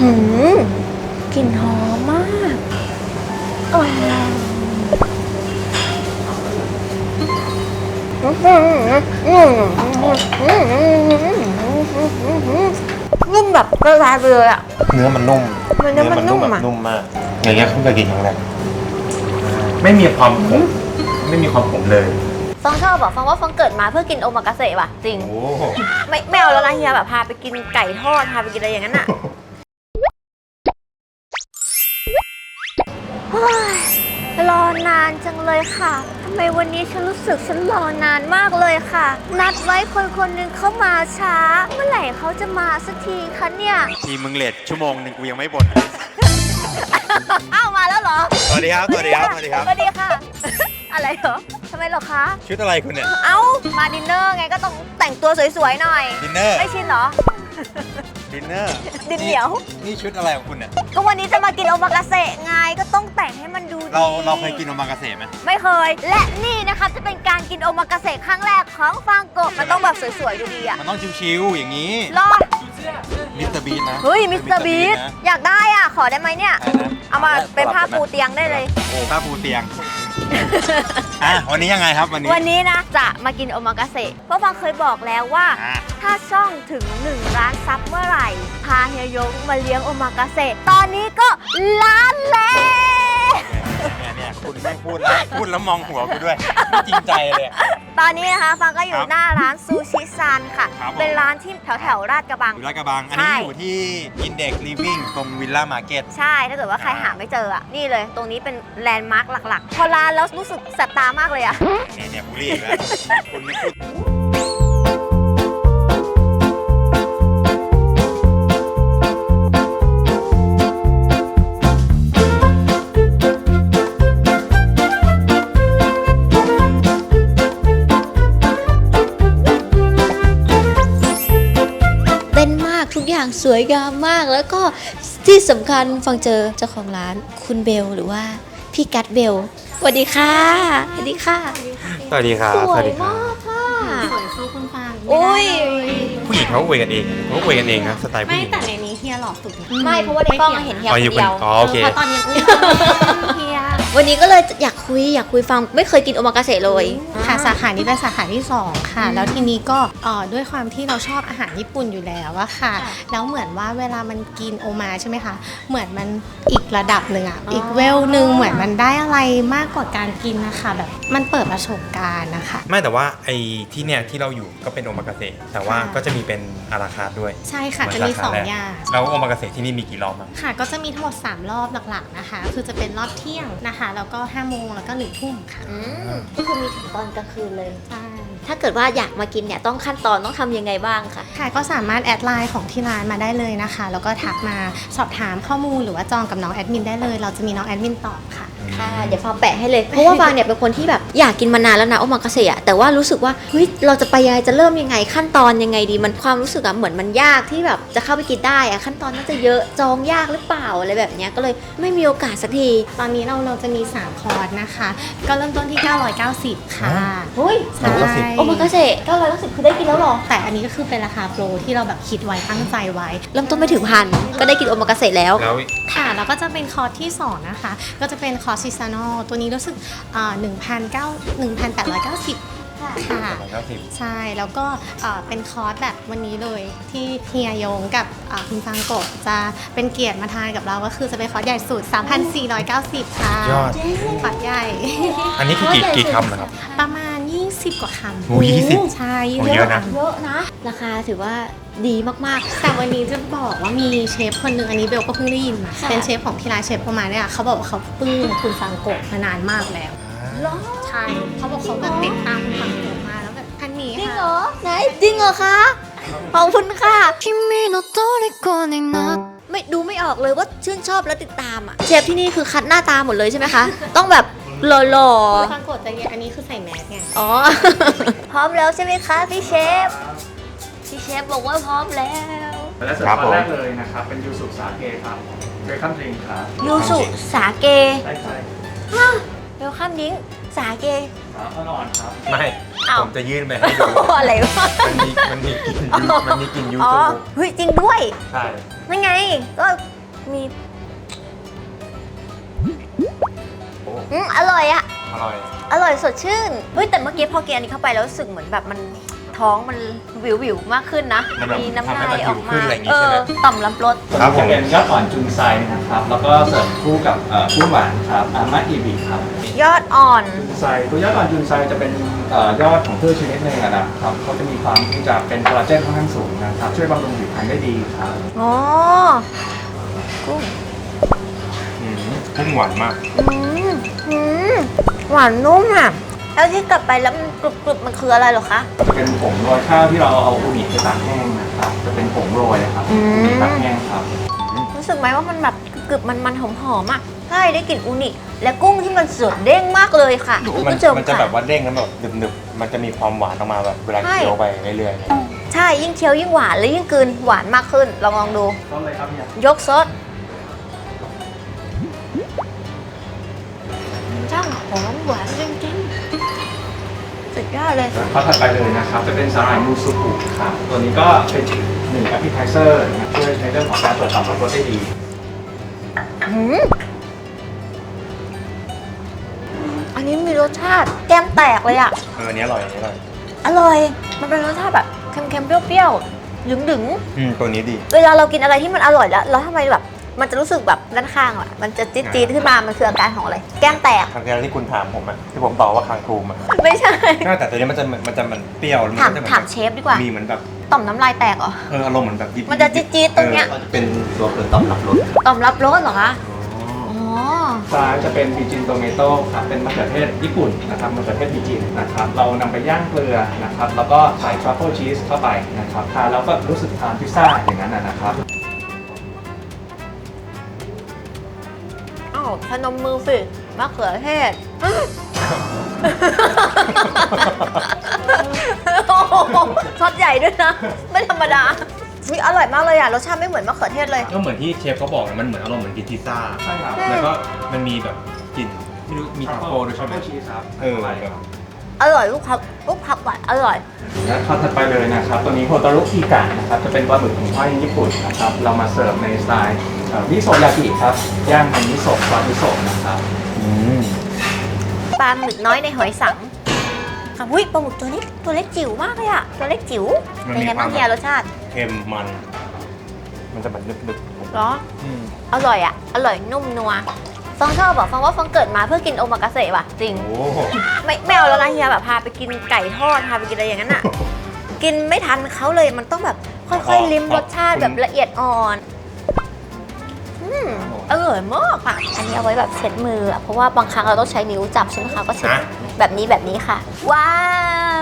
หือกลิ่นหอมมากอร่อยนุ่มแบบละลายไปเลยอะ เนื้อมันนุ่มเนื้อมันนุ่มแบบอะนุ่มมากอย่างเงี้ยเพิ่งเคยกินครั้งแรกไม่มีความขมไม่มีความขมเลยฟองชอบบอกฟองว่าฟองเกิดมาเพื่อกินโอมากาเสะว่ะจริงโอ้ไม่ไม่เอาแล้วนะเฮียแบบพาไปกินไก่ทอดพาไปกินอะไรอย่างนั้นอะ ยรอนานจังเลยค่ะทำไมวันนี้ฉันรู้สึกฉันรอนานมากเลยค่ะ นัดไว้คนคนหนึ่งเข้ามาช้า เมื่อไหร่เขาจะมาสักทีคะเนี่ย ทีมึงเลทชั่วโมงหนึ่งกูยังไม่บ่น อ้าวมาแล้วเหรอ สวัสดีครับ สวัสดีครับ สวัสดีครับ สวัสดีค่ะ อะไรเหรอทำไมเหรอคะ ชุดอะไรคุณเนี่ย เอ้า มาดินเนอร์ไงก็ต้องแต่งตัวสวยๆหน่อย ดินเนอร์ ไม่ชินเหรอ ดินเนอร์ดินเหนียว นี่ชุดอะไรของคุณเนี่ย ก็วันนี้จะมากินโอมากาเสะไงก็ต้องแต่งให้มันดูดีเราเราเคยกินโอมากาเสะไหมไม่เคย และนี่นะคะจะเป็นการกินโอมากาเสะครั้งแรกของฟางโกะมันต้องแบบสวยๆดูดีอะมันต้องชิวๆอย่างนี้รอดมิสเตอร์บีนนะเฮ้ยมิสเตอร์บีทนะอยากได้อะขอได้ไหมเนี่ยได้นะเอามาเป็นผ้าปูเตียงได้เลย โอ้ผ้าปูเตียง อะวันนี้ยังไงครับวันนี้ วันนี้นะจะมากินโอมากาเสะเพราะฟางเคยบอกแล้วว่า อะ ถ้าช่องถึง1ล้านซับเมื่อไหร่ พาเฮียยงมาเลี้ยงโอมากาเสะตอนนี้ก็ล้านแล้วเนี่ยเนี่ย คุณแม่งพูดแล้วพูดแล้วมองหัวกูด้วยไม่จริงใจเลยอะ ตอนนี้นะคะฟังก็อคยู่รับหน้าร้านซูชิซันค่ะ ครับผม เป็นร้านที่แถวแถวๆราดกระบัง อยู่ลาดกระบัง อันใช่นี้อยู่ที่อินเด็กซ์ลิฟวิ่งตรงวิลล่ามาร์เก็ต ใช่ ถ้าเกิดว่าใครหาไม่เจออะ นี่เลย ตรงนี้เป็นแลนด์มาร์คหลักๆ พอร้านแล้วรู้สึกแสบตามากเลยอะ เนี่ยเนี่ยบุรีอีกแล้วคุณนี่พูด อย่างสวยงามมาก แล้วก็ที่สำคัญฟังเจอเจ้าของร้านคุณเบลหรือว่าพี่กัดเบลสวัสดีค่ะ สวัสดีค่ะ สวัสดีครับสสววัสยดีครับมากค่ะสวยสู้คุณฟางโอ้ยผู้หญิงเขาคุยกันเองเขาคุยกันเองนะสไตล์ผู้ไม่หญิง แต่ในนี้ เฮียหล่อสุดนะไม่เพราะว่าในกล้องอะเห็นเฮียอ๋อคอยู่นคนเดียวอ๋อโอเค เพราะตอนยังอุ้มเฮียวันนี้ก็เลยอยากคุยอยากคุยฟังไม่เคยกินโอมากาเสะเลย ค่ะสาขานี้เป็นสาขาที่ 2 ค่ะ แล้วทีนี้ก็เอ่อด้วยความที่เราชอบอาหารญี่ปุ่นอยู่แล้วอะค่ะ แล้วเหมือนว่าเวลามันกินโอมาใช่ไหมคะ เหมือนมันอีกระดับหนึ่งอะอีกเวลหนึ่งเหมือนมันได้อะไรมากกว่าการกินนะคะแบบมันเปิดประสบการณ์นะคะ ไม่แต่ว่าไอ้ที่เนี่ยที่เราอยู่ก็เป็นโอมากาเสะแต่ว่าค่ะก็จะมีเป็นอาราคาร์ทด้วยใช่ค่ะเหจะนมีสาสขาองแรกอย่างแล้วโอมากาเสะที่นี่มีกี่รอบบ้างค่ะก็จะมีทั้งหมด 3 รอบหลักๆนะคะ คือจะเป็นรอบเที่ยงนะคะ แล้วก็5โมงแล้วก็1ทุ่มค่ะอืมก็คือมีถึงตอนกลางคืนเลย ใช่ถ้าเกิดว่าอยากมากินเนี่ยต้องขั้นตอนต้องทำยังไงบ้างคะค่ะก็สามารถแอดไลน์ของที่ร้านมาได้เลยนะคะ แล้วก็ทักมาสอบถามข้อมูลหรือว่าจองกับน้องแอดมินได้เลย เราจะมีน้องแอดมินตอบค่ะ ค่ะเดี๋ยวฟังแปะให้เลย เพราะว่าฟางเนี่ยเป็นคนที่แบบอยากกินมานานแล้วนะโอมากาเสะอะแต่ว่ารู้สึกว่าเฮ้ยเราจะไปยังไงจะเริ่มยังไงขั้นตอนยังไงดีมันความรู้สึกอะเหมือนมันยากที่แบบจะเข้าไปกินได้อะขั้นตอนน่าจะเยอะจองยากหรือเปล่าอะไรแบบเนี้ยก็เลยไม่มีโอกาสสักทีตอนนี้เราเราจะมี 3 คอร์สนะคะ ก็เริ่มต้นที่ 990 ค่ะเฮ้ยใช่โอมากาเสะเก้าร้อยเก้าสิบคือได้กินแล้วเหรอแต่อันนี้ก็คือเป็นราคาโปรที่เราแบบคิดไว้ตั้งใจไว้ เริ่มต้นไม่ถึงพันก็ได้กินโอมากาเสะแล้วแล้วค่ะแล้วก็จะเป็นคอร์สที่2นะคะ ก็จะเป็นคอร์สซิซานอลตัวนี้รู้สึกอ่า1,890ค่ะเก้าสิบใช่ แล้วก็เอ่อเป็นคอร์สแบบวันนี้เลยที่เฮียยงกับอ่าคุณฟังโกะจะเป็นเกียรติมาทานกับเราก็คือจะเป็นคอร์สใหญ่สุด 3,490 ค่ะยอดคอร์สใหญ่ อันนี้คือกี่กี่คำนะครับ ประมาณ 20 กว่าคำ โอ้20 ใช่ โอ้เยอะนะ เยอะนะ ราคาถือว่าดีมาก แต่วันนี้จะบอกว่ามีเชฟคนหนึ่งอันนี้เบลก็เพิ่งได้ยินมา ค่ะ เป็นเชฟของที่ร้านเชฟประมาณเนี่ยเขาบอกว่าเขาปลื้มคุณฟังโกะมานานมากแล้ว ๆหรอ ใช่ เขาบอกเขาแบบติดตามคุณฟังโกะมาแล้วแบบท่านนี้ จริง ค่ะ เหรอ ไหน จริงเหรอคะ ขอบคุณค่ะ 君の虜になって ไม่ดูไม่ออกเลยว่าชื่นชอบและติดตามอ่ะ เชฟที่นี่คือคัดหน้าตาหมดเลยใช่ไหมคะ ต้องแบบ หล่อคุณฟังโกะจะเนี่ยอันนี้คือใส่แมสไงๆอ๋อ พร้อมแล้วใช่ไหมคะพี่เชฟ พี่เชฟบอกว่าพร้อมแล้ว และส่วนครับตผอนม แรกเลยนะครับ เป็นยูสุสาเกครับเวลคัมดริงครับยูสุสาเกได้ใจเวลคัมดิ้งสาเกสาวอ่อนครับไม่ อ้าว ผมจะยื่นไปให้ดู อะไรวะมันมีมันมีกมันมีกลิ่นยูอ๋อซูเฮ้ยจริงด้วย ใช่นั่นไง ก็มี อ้อืมอร่อยอะอร่อย อร่อยสดชื่นเฮ้ยแต่เมื่อกี้พอกินอันนี้เข้าไปแล้วรู้สึกเหมือนแบบมันท้องมันวิววิวๆมากขึ้นนะ มันแบบมีน้ำทำให้ลามันยอหิอวกขึ้มานอะไรอย่างงี้เอใช่อไหม ต่อมรับรสครับจะเป็นยอดอ่อนจุนไซนะครับ แล้วก็เสิร์ฟคู่กับเอ่อกุ้งหวานครับอามาอีบิครับยอดอ่อน จุนไซตัวยอดอ่อนจุนไซจะเป็นเอ่อยอดของพืชชนิดหนึ่งอะนะครับเขาจะมีความที่จะเป็นคอลลาเจนค่อนข้างสูงนะครับ ช่วยบำรุงผิวพรรณได้ดีครับ อ๋อกุ้งอืม กุ้งหวานมาก อืมอืมหวานนุ่มอะ แล้วที่กลับไปแล้วมันกรุบกรุบๆมันคืออะไรเหรอคะ จะเป็นผงโรยข้าวที่เราเอาอูนิไปตากแห้งนะครับ จะเป็นผงโรยนะครับอืมอูนิตากแห้งครับ รู้สึกไหมว่ามันแบบกรึบๆมันมันหอมหอมๆอะใช่ได้กลิ่นอูนิ และกุ้งที่มันสดเด้งมากเลยค่ะมันคุณผู้ชมมันจะค่แบบว่าเด้งแล้วแบบหนึบๆ มันจะมีความหวานออกมาแบบเวลาใช่ เคี้ยวไปเรื่อยๆเนี่ยใช่ยิ่งเคี้ยวยิ่งหวานและยิ่งกลืนหวานมากขึ้นลองลองดู ต้นเลยครับเนี่ย ยกซด ๆสุดยอดเลย ข้อถัดไปเลยนะครับ จะเป็นสาหร่ายมูสุกุครับตัวนี้ก็เป็นอีกหนึ่งแอปเปิลไทเซอร์นะครับช่วยในเรื่องของการตรวจสอบรสได้ดีอืมอันนี้มีรสชาติแก้มแตกเลยอะเอออันนี้อร่อยอันนี้อร่อยอร่อย มันเป็นรสชาติแบบเค็มๆเปรี้ยวๆดึงอืมตัวนี้ดีๆเวลาเรากินอะไรที่มันอร่อยแล้วแล้วทำไมแบบ มันจะรู้สึกแบบด้านข้างอะมันจะจี๊ดๆขึ้นมา มันคืออาการของอะไร แก้มแตก ครั้งที่แล้วที่คุณถามผมอะที่ผมตอบว่าคางทูมอะไม่ใช่น่าแต่ตัวนี้มันจะมันจะมันเปรี้ยวแล้วมันถามก็จะเหมือนถามเชฟดีกว่า มีเหมือนแบบต่อมน้ำลายแตกเหรอ เอออารมณ์เหมือนแบบยิบมันจะจี๊ดๆตรงเนี้ยออเป็นตัวเปิดตอบรับรสต่อมรับรสเหรอคะ อ๋อซ้ายจะเป็นบีจินโตเมโต้ครับ เป็นมะเขือเทศญี่ปุ่นนะครับมะเขือเทศบีจินนะครับ เรานำไปย่างเกลือนะครับ แล้วก็ใส่ทรัฟเฟิลชีสเข้าไปนะครับทานแล้วก็รู้สึกทานพิซซ่าอย่างนั้นนะนะครับ อ้าวพนมมือสิมะเขือเทศโอ้โหช็อตใหญ่ด้วยนะ ไม่ธรรมดาอุ๊ยอร่อยมากเลยอะรสชาติไม่เหมือนมะเขือเทศเลย ก็เหมือนที่เชฟเขาบอกนะมันเหมือนอารมณ์เหมือนกินพิซซ่า ใช่ครับแล้วก็มันมีแบบกลิ่นไม่รู้มีทาโก้ด้วยทรัใช่ฟไหมเฟิลชีสครับเออแบบ อร่อยลูกพับลูกพับหวานอร่อย และข้อถัดไปเลยนะครับ ตัวนี้โฮตารุอิกะนะครับ จะเป็นปลาหมึกของห้อยญี่ปุ่นนะครับ เรามาเสิร์ฟในสไตล์เอ่อมิโซะยากิครับย่างในมิโซะซอสมิโซะนะครับอืมปลาหมึกน้อยในหอยสังค่ะอุ้ยปลาหมึกตัวนี้ตัวเล็กจิ๋วมากเลยอะตัวเล็กจิ๋วเป็นไงบ้างเฮียรสชาติเค็มมัน มันจะแบบนึบๆเหรอ อืมอร่อยอะอร่อยนุ่มนัวฟองชอบบอกฟองว่าฟองเกิดมาเพื่อกินโอมากาเสะว่ะจริงโอ้โหไม่ไม่เอาแล้วนะเฮียแบบพาไปกินไก่ทอดพาไปกินอะไรอย่างนั้นอะกินไม่ทันเขาเลยมันต้องแบบค่อยๆ ลิ้มรสชาติแบบละเอียดอ่อนอื มอร่อยมากค่ะ อันนี้เอาไว้แบบเช็ดมืออะเพราะว่าบางครั้งเราต้องใช้นิ้วจับใช่ไหมคะ ก็เช็ดอะแบบนี้แบบนี้ค่ะ ว้าว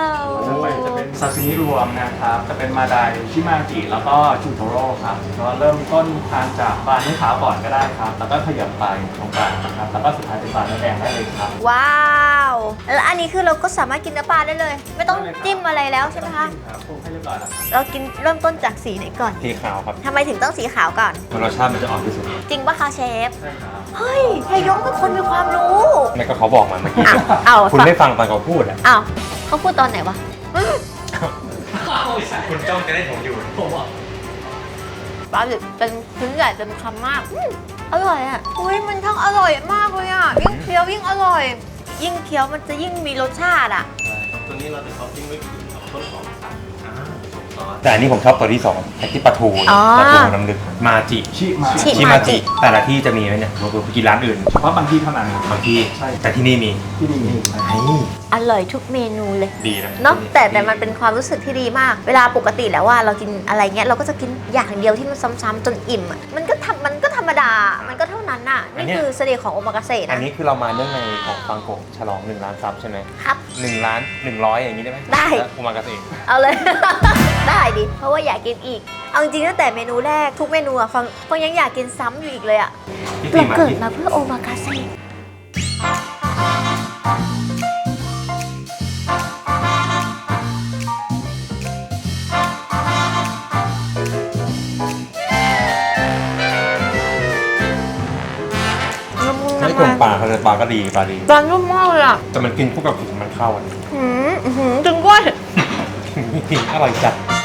ต่อไปจะเป็นซาซิมิรวมนะครับ จะเป็นมาไดชิมาจิแล้วก็ชูโทโร่ครับก็เริ่มต้นทานจากปลาเนื้อขาวก่อนก็ได้ครับ แล้วก็ขยับไปตรงกลางนะครับ แล้วก็สุดท้ายเป็นปลาเนื้อแดงได้เลยครับ ว้าวแล้วอันนี้คือเราก็สามารถกินเนื้อปลาได้เลย ไม่ต้องจิ้มอะไรแล้วใช่ไหมคะ ครับปรุงให้เรียบร้อยแล้วครับเรากินเริ่มต้นจากสีไหนก่อนสีขาวครับทำไมถึงต้องสีขาวก่อน รสชาติมันจะออกที่สุดจริงปะคะเชฟ ใช่ครับ เฮ้ยเฮียยงเป็นคนมีความรู้ ไม่ก็เขาบอกมาเมื่อกี้ อ้าวอ้าวคุณฟังไม่ฟังตอนเขาพูดอะ อ้าวเขาพูดตอนไหนวะ คุณจ้องจะได้ผมอยู่ปลาดิบเป็นชิ้นใหญ่เต็มคำมากอืมอร่อยอะอุ้ยมันทั้งอร่อยมากเลยอะ ยิ่งเคี้ยวยิ่งอร่อย ยิ่งเคี้ยวมันจะยิ่งมีรสชาติอะ ตัวนี้เราจะท็อปปิ้งด้วยกลิ่นของต้นหอมสันอ่าผสมซอส แต่อันนี้ผมชอบตัวที่สองไอ้ที่ปลาทูอ๋อปลาทูน้ำลึกมาจิชิมาชิ ชิมาจิ แต่ละที่จะมีไหมเนี่ยผมไปกินร้านอื่นเฉพาะบางที่เท่านั้นครับบางที่ใช่ แต่ที่นี่มีที่นี่มีไอ้อร่อยทุกเมนูเลย ดีนะเนาะแต่แต่มันเป็นความรู้สึกที่ดีมาก เวลาปกติแล้วว่าเรากินอะไรเงี้ยเราก็จะกินอย่างเดียวที่มันซ้ำๆจนอิ่มอะมันก็ทำมันก็ธรรมดา มันก็เท่านั้นน่ะนี่คือเสน่ห์ของโอมากาเสะอันนะนี้คือเรามาเนื่องในของฟังโกะฉลองหนึ่งล้านซับใช่ไหมครับ หนึ่งล้านหนึ่งร้อยอย่างนี้ได้ไหมได้ แล้วโอมากาเสะเอาเลย ได้ดิ เพราะว่าอยากกินอีก เอาจริงๆตั้งแต่เมนูแรกทุกเมนูอะฟังฟังยังอยากกินซ้ำอยู่อีกเลยอะที่เราตีมาเกิดที่มาเพื่อโอมากาเสะละมุนไม่ละกลไมมปลาเขาเลยปลาก็ดีปลาดี ปลานุ่มมากเลยอะแต่มันกินคู่กับมันเข้าอะหืมอื้อหือถึงด้วยกินอร่อยจัด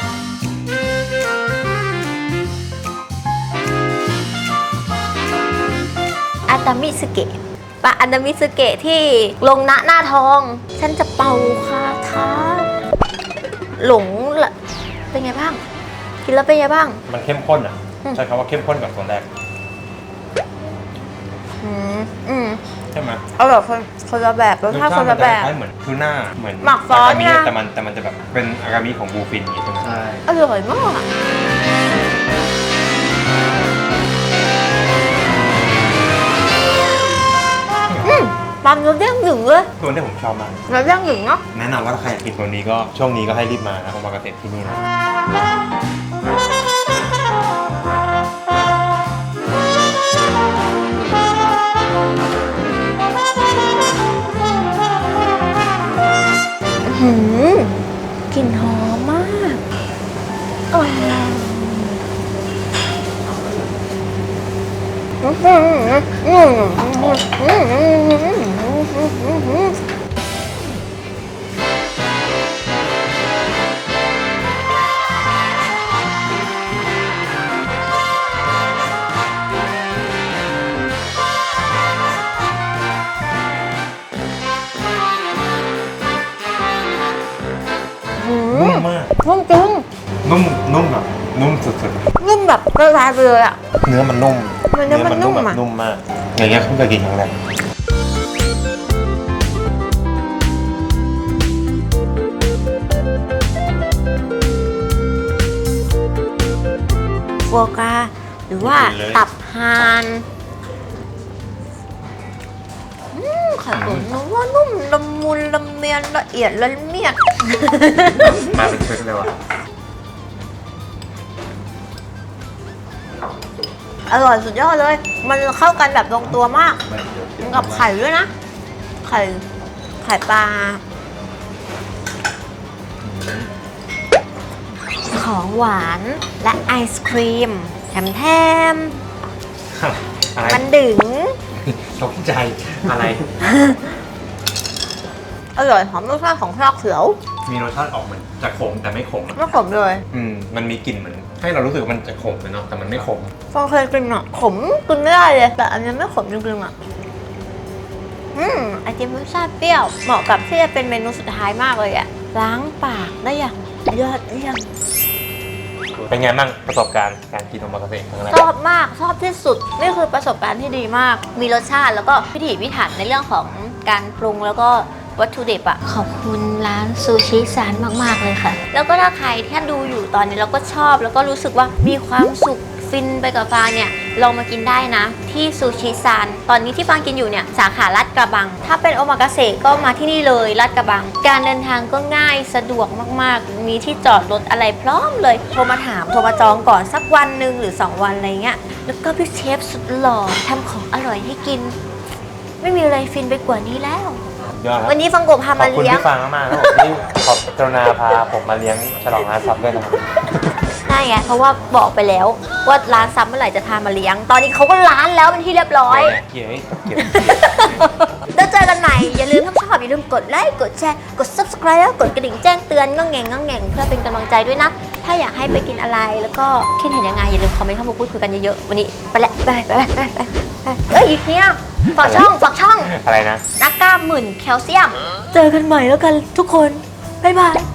อาตามิสเกะปลาอาตามิสเกะที่ลงณหน้าทอง ฉันจะเป่าคาถาหลงละเป็นไงบ้าง กินแล้วเป็นไงบ้าง มันเข้มข้นอะอืมใช้คำว่าเข้มข้นกับตัวแรก อืมอืมใช่ไหมเอาแบบคนคนละแบบรสชาติคนละแบบคล้ายๆเหมือนทูน่าเหมือนหมักซอสากามิเนี่ยแต่มันแต่มันจะแบบเป็นอากามิของบูฟินอย่างงี้ใช่ไหมใช่อร่อยมาก อะอืมปันเราเด้งหนึ่งเลยตัวนี้ผมชอบมากเราเด้งหนึ่งเนาะ แนะนำว่าถ้าใครอยากกินตัวนี้ก็ช่วงนี้ก็ให้รีบมานะโอมากาเสะที่นี่นะหืมกลิ่นหอมมากอร่อยอืมอืมอืมอืมอืม นุ่มมากนุ่มจริงนุ่มนุ่มแบบนุ่มสุดนุ่มแบบละลายไปเลยอะ ๆ เนื้อมันนุ่ม เนื้อมันนุ่มแบบอะนุ่มมากอย่างเงี้ยเพิ่งเคยกินครั้งแรกฟัวกราหรือว่าตับห่านอืมไข่ตุ๋นนึกว่านุ่มละมุนละเมียนละเอียดละเมียดมาเป็นเซตเลยว่ะ อร่อยสุดยอดเลย มันเข้ากันแบบลงตัวมากกับไข่ด้วยนะ ไข่ไข่ปลา ของหวานและไอศครีม แถมแถมอะไรมันดึงตกใจอะไร อร่อยหอมรสชาติของพรอกเสือมีรสชาติออกเหมือนจะขมแต่ไม่ขมอะไม่ขมเลย อืมมันมีกลิ่นเหมือน ให้เรารู้สึกว่ามันจะขมเลยเนาะแต่มันไม่ขมฟองเคยกินอะขมกินไม่ได้เลยแต่อันนี้ไม่ขมจริงๆอะอืมไอติมรสชาติเปรี้ยว เหมาะกับที่จะเป็นเมนูสุดท้ายมากเลยอะล้างปากได้อย่างยอดเยี่ยมเป็นไงบ้างประสบการณ์การกินโอมากาเสะครั้งแรกชอบมากชอบที่สุดนี่คือประสบการณ์ที่ดีมาก มีรสชาติแล้วก็พิถีพิถันในเรื่องของการปรุงแล้วก็ วัตถุดิบอะขอบคุณร้านซูชิซานมากๆเลยค่ะ แล้วก็ถ้าใครที่ดูอยู่ตอนนี้เราก็ชอบ แล้วก็รู้สึกว่ามีความสุขฟินไปกับฟางเนี่ยลองมากินได้นะ ที่ซูชิซานตอนนี้ที่ฟางกินอยู่เนี่ยสาขาลาดกระบัง ถ้าเป็นโอมากาเสะก็มาที่นี่เลยลาดกระบัง การเดินทางก็ง่ายสะดวกมากๆ มีที่จอดรถอะไรพร้อมเลยโทรมาถามโทรมาจองก่อนสักวันหนึ่งหรือ 2 วันอะไรเงี้ยแล้วก็พี่เชฟสุดหล่อทำของอร่อยให้กิน ไม่มีอะไรฟินไปกว่านี้แล้ว ยอดครับ วันนี้ฟังโกะพาขอมาบคุณเลี้ยงที่ฟังมากๆครับผมที่ขอบกรุณาพาผมมาเลี้ยงฉลองร้านซับด้วยนะครับใช่ไงเพราะว่าบอกไปแล้วว่าร้านซับเมื่อไหร่จะพามาเลี้ยง ตอนนี้เขาก็ร้านแล้วเป็นที่เรียบร้อยเฮ้ยเก็บแล้วเจอกันใหม่อย่าลืมถ้าชอบอย่าลืมกดไลค์กดแชร์กด subscribe แล้วกดกระดิ่งแจ้งเตือนง่องแงงง่องแงงเพื่อเป็นกำลังใจด้วยนะ ถ้าอยากให้ไปกินอะไรแล้วก็คิดเห็นยังไง อย่าลืมคอมเมนต์เข้ามาพูดคุยกันเยอะๆวันนี้ ไปละไปไปไปไปไปไปเฮ้ยอีกเนี่ยฝากช่องฝากช่องอะไรนะ นักกล้าม หมื่นแคลเซียม เจอกันใหม่แล้วกันทุกคน บ๊ายบาย